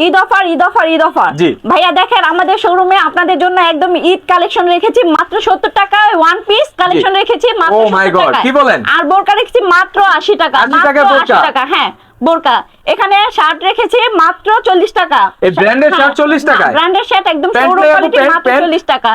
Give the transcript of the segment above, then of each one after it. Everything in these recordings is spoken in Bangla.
Eid offer Eid offer Eid offer ভাইয়া দেখেন আমাদের শোরুমে আপনাদের জন্য একদম ঈদ কালেকশন রেখেছি মাত্র সত্তর টাকা ওয়ান পিস কালেকশন রেখেছি মাত্র Oh 70 টাকায়। কি বলেন? আর বোরকা রেখেছি মাত্র আশি টাকা 80 মাত্র 80 টাকা হ্যাঁ বোরকা এখানে শার্ট রেখেছি মাত্র চল্লিশ টাকা এই branded shirt 40 টাকায়? ব্র্যান্ডের শার্ট একদম শোরুম কোয়ালিটি মাত্র pant? চল্লিশ টাকা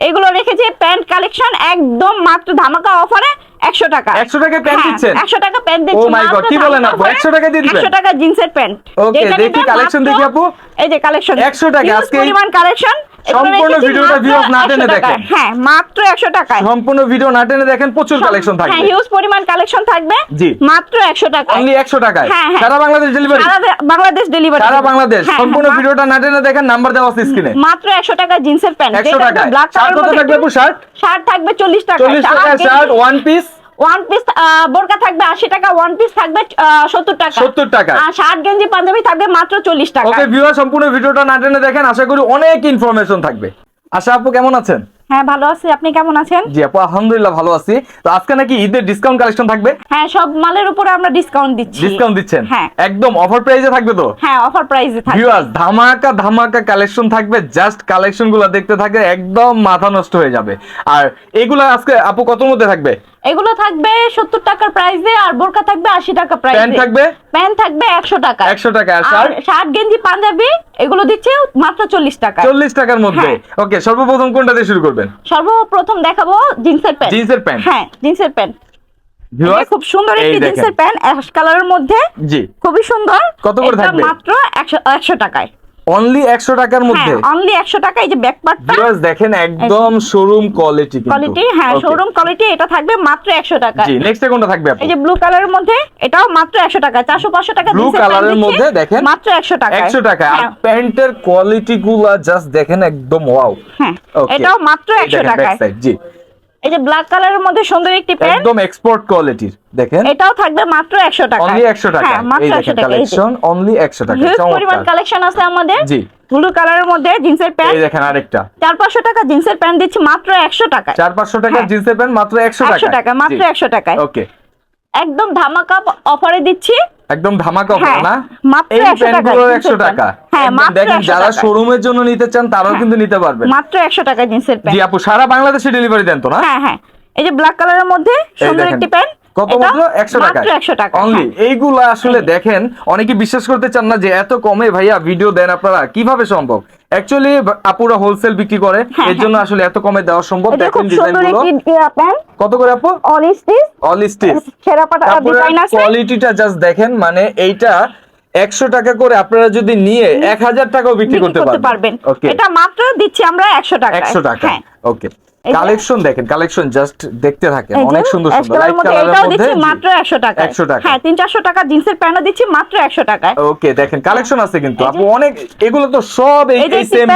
এগুলো রেখেছি প্যান্ট কালেকশন একদম মাত্র ধামাকা অফারে একশো টাকা একশো টাকা প্যান্ট দিচ্ছেন? একশো টাকা প্যান্ট দিচ্ছেন ও মাই গড কি বলেন আপু? একশো টাকা দিয়ে দিবেন? একশো টাকা জিন্সের প্যান্ট ওকে দেখি কালেকশন দেখি আপু। এই যে কালেকশন 100 টাকা, আজকে পরিমাণ কালেকশন সম্পূর্ণ ভিডিওটা viewers না টেনে দেখেন। হ্যাঁ মাত্র একশো টাকায়। সম্পূর্ণ ভিডিও না টেনে দেখেন প্রচুর কালেকশন হ্যাঁ হিউজ পরিমাণ কালেকশন থাকবে। জি। মাত্র একশো টাকা অনলি 100 টাকায়। হ্যাঁ, হ্যাঁ। সারা বাংলাদেশ ডেলিভারি সারা বাংলাদেশ ডেলিভারি সারা বাংলাদেশ। সম্পূর্ণ ভিডিওটা না টেনে দেখেন নাম্বার দেওয়া আছে স্ক্রিনে মাত্র একশো টাকা জিন্সের প্যান্ট 100 টাকায়। ব্ল্যাক কত থাকবে আপু শার্ট? শার্ট থাকবে চল্লিশ টাকা 40 টাকায় shirt one piece one piece বোরকা থাকবে আশি টাকা ওয়ান পিস থাকবে সত্তর টাকা। 70 টাকা। আর শার্ট গেঞ্জি পাঞ্জাবি থাকবে মাত্র চল্লিশ টাকা। ওকে ভিউয়ার সম্পূর্ণ ভিডিওটা না টেনে দেখেন আশা করি অনেক ইনফরমেশন থাকবে। আশা আপু কেমন আছেন? হ্যাঁ ভালো আছি। আপনি কেমন আছেন? জি আপু আলহামদুলিল্লাহ ভালো আছি। তো আজকে নাকি ঈদের ডিসকাউন্ট কালেকশন থাকবে? হ্যাঁ সব মালের উপরে আমরা ডিসকাউন্ট দিচ্ছি। ডিসকাউন্ট দিচ্ছেন? হ্যাঁ। একদম অফার প্রাইসে থাকবে তো? হ্যাঁ অফার প্রাইসে থাকবে। ভিউয়ার্স ধামাকা ধামাকা কালেকশন থাকবে। জাস্ট কালেকশনগুলো দেখতে থাকে একদম মাথা নষ্ট হয়ে যাবে। আর এগুলা আজকে আপু কত মধ্যে থাকবে? এগুলো থাকবে সত্তর টাকার প্রাইসে আর বোরকা থাকবে আশি টাকা প্রাইসে প্যান্ট থাকবে? প্যান্ট থাকবে একশো টাকা। 100 টাকা আর শার্ট গেঞ্জি পাঞ্জাবি এগুলো দিচ্ছে মাত্র চল্লিশ টাকা। চল্লিশ টাকার মধ্যে? হ্যাঁ। ওকে সর্বপ্রথম কোনটা দিয়ে শুরু করবেন? সর্বপ্রথম দেখাবো জিন্সের প্যান্ট জিন্সের প্যান্ট হ্যাঁ জিন্সের প্যান্ট খুব সুন্দর একটি জিন্সের প্যান্ট অ্যাশ কালারের মধ্যে। জি। খুবই সুন্দর। কত করে থাকবে? মাত্র একশো একশো টাকায়। অনলি একশো টাকার মধ্যে? হ্যাঁ অনলি একশো টাকা এই যে ব্যাক পার্টটা ভিউয়ার্স দেখেন একদম শোরুম কোয়ালিটি কোয়ালিটি হ্যাঁ শোরুম কোয়ালিটি এটা থাকবে মাত্র একশো টাকা। জি নেক্সট কোনটা থাকবে আপু? এই যে ব্লু কালারের মধ্যে এটাও মাত্র একশো টাকা চারশো পাঁচশো টাকা এর দিচ্ছি, মধ্যে দেখেন, মাত্র একশো টাকা একশো টাকা আর প্যান্টের কোয়ালিটি গুলা জাস্ট দেখেন একদম ওয়াও হ্যাঁ এটাও মাত্র এই একশো দেখেন, back টাকায়। side, জি। এই যে ব্ল্যাক কালারের মধ্যে সুন্দর একটি প্যান্ট একদম এক্সপোর্ট কোয়ালিটির দেখেন। এটাও থাকবে মাত্র একশো টাকা। অনলি একশো টাকা। হ্যাঁ মাত্র এই একশো দেখেন টাকা কালেকশন অনলি একশো টাকা। হিউজ পরিমাণ কালেকশন আছে আমাদের। জি। ব্লু কালারের মধ্যে জিন্সের প্যান্ট এই দেখেন আরেকটা। চার পাঁচশো টাকা জিন্সের প্যান্ট দিচ্ছি মাত্র একশো টাকা চার পাঁচশো টাকার হ্যাঁ। জিন্সের প্যান্ট মাত্র একশো একশো টাকা টাকা মাত্র একশো টাকায়। ওকে একদম ধামাকা অফারে দিচ্ছি। একদম ধামাকা অফার হ্যাঁ, না? এই প্যান্টগুলো জিন্সের একশো প্যান্ট। টাকা। হ্যাঁ, মাত্র দেখেন যারা শোরুমের জন্য নিতে চান তারাও কিন্তু নিতে পারবেন। মাত্র একশো টাকা জিন্সের জি আপু সারা বাংলাদেশে ডেলিভারি দেন তো না? হ্যাঁ হ্যাঁ। এই যে ব্ল্যাক কালারের মধ্যে সুন্দর। একটি প্যান্ট কত বলল মাত্র? একশো টাকা মাত্র টাকা। অনলি। এইগুলা আসলে দেখেন অনেকে বিশ্বাস করতে চান না যে এত কমে ভাইয়া ভিডিও দেন আপনারা। কীভাবে সম্ভব? অ্যাকচুয়ালি আপুরা হোলসেল বিক্রি করে। হ্যাঁ, এর জন্য আসলে এত কমে দেওয়া সম্ভব। দেখেন খুব ডিজাইন সুন্দরগুলো। একটি কত করে আপু? অল স্টিচ অল স্টিচ সেরা পাটা ডিজাইন আছে? কোয়ালিটিটা জাস্ট দেখেন মানে এইটা একশো টাকা করে আপনারা যদি নিয়ে এক হাজার টাকাও বিক্রি করতে পারবেন। এটা মাত্র দিচ্ছি আমরা একশো টাকা একশো টাকা। হ্যাঁ। ওকে এই যে- কালেকশন দেখেন কালেকশন জাস্ট দেখতে থাকেন অনেক সুন্দর সুন্দর। লাইট কালারের মধ্যে দিচ্ছি মাত্র একশো টাকা 100 টাকা। হ্যাঁ তিন চারশো টাকা জিন্সের প্যান্টও দিচ্ছি মাত্র একশো টাকায়। ওকে দেখেন কালেকশন আছে কিন্তু। আপু অনেক এগুলো তো সব এই সেম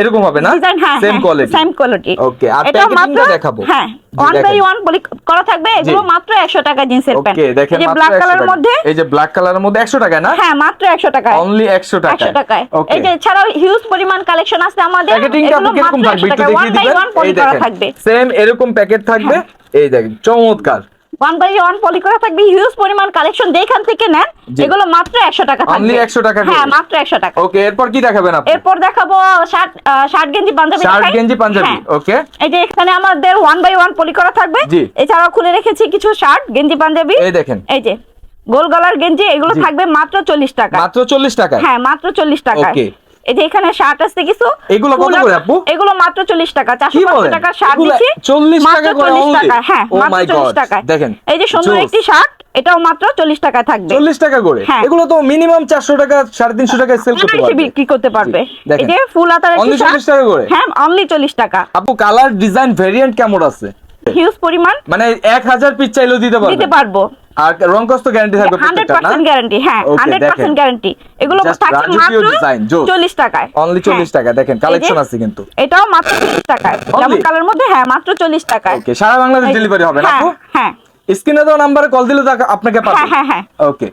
এরকম হবে না? হ্যাঁ same quality same quality okay আর প্যাকেজিংটা দেখাবো। হ্যাঁ ওয়ান বাই ওয়ান বলি করা থাকবে এগুলো মাত্র একশো টাকা জিন্সের প্যান্ট। ওকে দেখেন এই যে ব্ল্যাক কালারের মধ্যে এই যে ব্ল্যাক কালারের মধ্যে 100 টাকা না? হ্যাঁ মাত্র একশো টাকা অনলি 100 টাকা একশো টাকায়। ওকে এই যে এছাড়াও হিউজ পরিমাণ কালেকশন আছে আমাদের এগুলো কীরকম থাকবে? একটু দেখিয়ে দিবেন। এই দেখেন। সেম এরকম প্যাকেট থাকবে। এই দেখেন চমৎকার। ওয়ান বাই ওয়ান পলি করা থাকবে হিউজ পরিমাণ কালেকশন যেখান থেকে নেন এগুলো মাত্র একশো টাকা থাকবে। Only 100 টাকা হ্যাঁ মাত্র একশো টাকা। ওকে এরপর কি দেখাবেন আপনি? এরপর দেখাবো শার্ট শার্ট গেঞ্জি পাঞ্জাবি শার্ট গেঞ্জি পাঞ্জাবি হ্যাঁ। ওকে এই যে এখানে আমাদের ওয়ান বাই ওয়ান পলি করা থাকবে। এছাড়াও খুলে রেখেছি কিছু শার্ট গেঞ্জি পাঞ্জাবি। এই দেখেন। এই যে গোল গলার গেঞ্জি এগুলো থাকবে মাত্র চল্লিশ টাকা। মাত্র 40 টাকা হ্যাঁ মাত্র চল্লিশ টাকা ওকে। এই যে এখানে শার্ট আছে কিছু? এগুলো কত করে আপু? এগুলো মাত্র চল্লিশ টাকা চারশো কি পাঁচশো বলেন? টাকা শার্ট এগুলা দিচ্ছি 40 টাকা করে 40 টাকা হ্যাঁ Oh মাত্র my চল্লিশ God, টাকায়। দেখেন, এই যে সুন্দর একটি শার্ট এটাও মাত্র চল্লিশ টাকা থাকবে। 40 টাকা করে? হ্যাঁ। এগুলো তো মিনিমাম 400 টাকা 350 টাকায় সেল করতে পারবে। বিক্রি করতে পারবে। এই যে ফুল Only 40 টাকা করে? হ্যাঁ অনলি চল্লিশ টাকা। আপু কালার ডিজাইন ভেরিয়েন্ট কেমন আছে? হিউজ পরিমাণ। মানে 1000 পিস চাইলেও দিতে দিতে পারবেন পারব। আর রং কস্ট গ্যারান্টি থাকবে হান্ড্রেড প্রত্যেকটা না? পার্সেন্ট গ্যারান্টি হ্যাঁ Okay, হান্ড্রেড দেখেন। পার্সেন্ট গ্যারান্টি এগুলো থাকছে মাত্র design, জোস। চল্লিশ টাকায়। অনলি 40 হ্যাঁ। টাকা দেখেন কালেকশন আছে কিন্তু। এটাও মাত্র চল্লিশ টাকায়। যেমন কালার মধ্যে হ্যাঁ মাত্র চল্লিশ টাকায়। ওকে সারা বাংলাদেশ ডেলিভারি হবে না হ্যাঁ, আপু? হ্যাঁ। স্ক্রিনে দেওয়া নাম্বারে কল দিলে আপনাকে পাবে হ্যাঁ, হ্যাঁ, হ্যাঁ। ওকে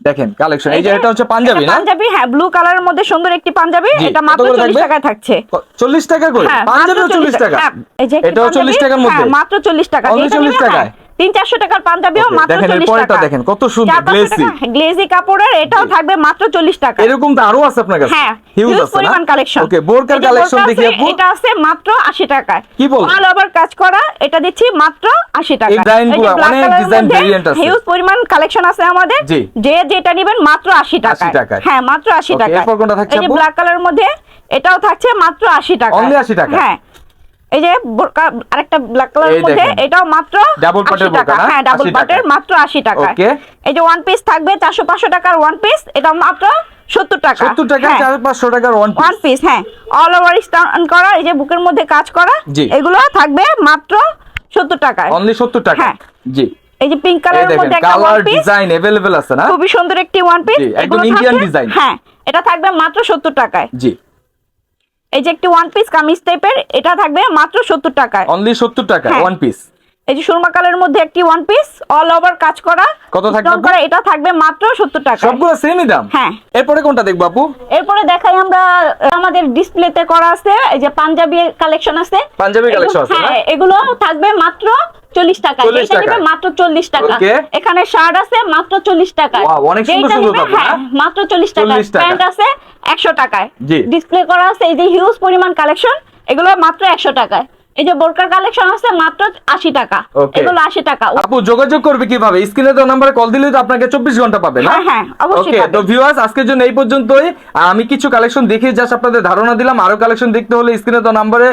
দেখেন কালেকশন এই যে এটা হচ্ছে পাঞ্জাবি না? পাঞ্জাবি হ্যাঁ ব্লু কালারের মধ্যে সুন্দর একটি পাঞ্জাবি। এটা মাত্র করে চল্লিশ থাকবে? টাকায় থাকছে। 40 টাকা করে? হ্যাঁ, পাঞ্জাবিও 40 টাকা। হ্যাঁ, এটাও 40 টাকার মধ্যে। হ্যাঁ, মাত্র চল্লিশ টাকা। 40 টাকায়? তিন চারশো টাকার পাঞ্জাবিও মাত্র চল্লিশ টাকা। দেখেন, কত সুন্দর, glazy। গ্লেজি কাপড়ের এটাও থাকবে মাত্র চল্লিশ টাকা। এরকম তো আরও আছে আপনার কাছে? হ্যাঁ হিউজ পরিমাণ কালেকশন ওকে বোরকার কালেকশন দেখি আপু এটা আছে মাত্র 80 টাকায়। কি বলেন? অল ওভার কাজ করা এটা দিচ্ছি মাত্র 80 টাকা ডিজাইনগুলো, অনেক ডিজাইন variant আছে। হিউজ পরিমাণ কালেকশন আছে আমাদের। যে যেটা নেবেন মাত্র 80 টাকায়। টাকায়। হ্যাঁ মাত্র 80 Okay, টাকায়। এরপর কোনটা থাকছে এই যে ব্ল্যাক কালারের মধ্যে এটাও থাকছে মাত্র 80 টাকা Only 80 টাকা? হ্যাঁ। এই যে বোরকা আরেকটা ব্ল্যাক কালারের এই মধ্যে দেখেন। এটাও মাত্র Double part 80 এর বোরকা টাকা না? হ্যাঁ ডাবল 80 পাটের টাকা। মাত্র 80 টাকা Okay. এই যে ওয়ান পিস থাকবে 400 500 টাকার ওয়ান পিস এটা মাত্র 70 টাকা 70 টাকা হ্যাঁ। চার পাঁচশো টাকার ওয়ান ওয়ান পিস হ্যাঁ অল ওভার স্টান করা এই যে বুকের মধ্যে কাজ করা জি। এগুলো থাকবে মাত্র সত্তর টাকায় অনলি সত্তর টাকা হ্যাঁ। জি এই যে পিঙ্ক এই কালারের দেখেন মধ্যে একটা colour one piece design available আছে না খুবই সুন্দর একটি ওয়ান পিস জি, একদম Indian design। হ্যাঁ এটা থাকবে মাত্র সত্তর টাকায় জি এই যে একটি ওয়ান পিস কামিজ টাইপের এটা থাকবে মাত্র সত্তর টাকায় অনলি সত্তর টাকা। ওয়ান পিস এই যে সুরমা কালারের মধ্যে একটি ওয়ান পিস অল ওভার কাজ করা কত থাকবে এটা থাকবে মাত্র সত্তর টাকা। সবগুলো সেমই দাম? হ্যাঁ। এরপরে কোনটা দেখব আপু? এরপরে দেখাই আমরা আমাদের ডিসপ্লেতে করা আছে এই যে পাঞ্জাবি কালেকশন আছে। পাঞ্জাবি কালেকশন আছে হ্যাঁ এগুলো থাকবে মাত্র চল্লিশ টাকা। 40 যেটা টাকা। নেবে মাত্র চল্লিশ টাকা. এখানে শার্ট আছে মাত্র চল্লিশ টাকা। Wow, অনেক সুন্দর যেটা সুন্দর নেবে, হ্যাঁ মাত্র চল্লিশ টাকা। 40 টাকা। প্যান্ট আছে একশো টাকায়। জি। ডিসপ্লে করা আছে এই যে হিউজ পরিমাণ কালেকশন এগুলো মাত্র একশো টাকায়। এই যে বোরকার কালেকশন আছে মাত্র আশি টাকা। এগুলো আশি টাকা। আপু যোগাযোগ করবে কীভাবে? স্ক্রিনে নাম্বারে কল দিলে তো আপনাকে চব্বিশ ঘণ্টা পাবে না? হ্যাঁ, হ্যাঁ, অবশ্যই ওকে তো ভিউয়ার্স আজকের জন্য এই পর্যন্তই। আমি কিছু কালেকশন জাস্ট আপনাদের ধারণা দিলাম। আরও কালেকশন দেখতে হলে স্ক্রিনে তো নাম্বারে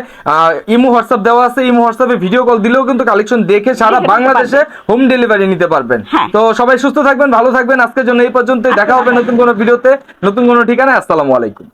ইমো হোয়াটসঅ্যাপ দেওয়া আছে। ইমো হোয়াটসঅ্যাপে ভিডিও কল দিলেও কিন্তু কালেকশন দেখে সারা বাংলাদেশে হোম ডেলিভারি নিতে পারবেন। হ্যাঁ। তো সবাই সুস্থ থাকবেন ভালো থাকবেন। আজকের জন্য এই পর্যন্তই। দেখা হবে নতুন কোনো ভিডিওতে নতুন কোনো ঠিকানায়। আসসালামু আলাইকুম।